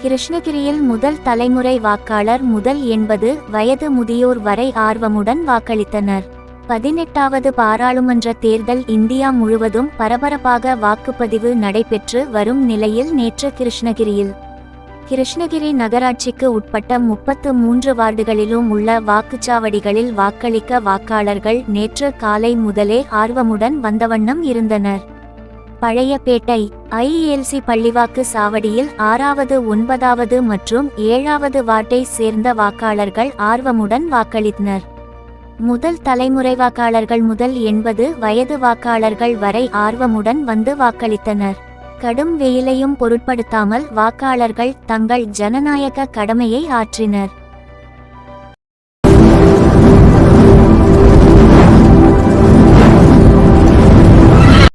கிருஷ்ணகிரியில் முதல் தலைமுறை வாக்காளர் முதல் எண்பது வயது முதியோர் வரை ஆர்வமுடன் வாக்களித்தனர். பதினெட்டாவது பாராளுமன்ற தேர்தல் இந்தியா முழுவதும் பரபரப்பாக வாக்குப்பதிவு நடைபெற்று வரும் நிலையில் நேற்று கிருஷ்ணகிரியில் கிருஷ்ணகிரி நகராட்சிக்கு உட்பட்ட முப்பத்து மூன்று வார்டுகளிலும் உள்ள வாக்குச்சாவடிகளில் வாக்களிக்க வாக்காளர்கள் நேற்று காலை முதலே ஆர்வமுடன் வந்தவண்ணம் இருந்தனர். பழையபேட்டை ஐஎல்சி பள்ளிவாக்கு சாவடியில் ஆறாவது ஒன்பதாவது மற்றும் ஏழாவது வார்டை சேர்ந்த வாக்காளர்கள் ஆர்வமுடன் வாக்களித்தனர். முதல் தலைமுறை வாக்காளர்கள் முதல் எண்பது வயது வாக்காளர்கள் வரை ஆர்வமுடன் வந்து வாக்களித்தனர். கடும் வெயிலையும் பொருட்படுத்தாமல் வாக்காளர்கள் தங்கள் ஜனநாயக கடமையை ஆற்றினர்.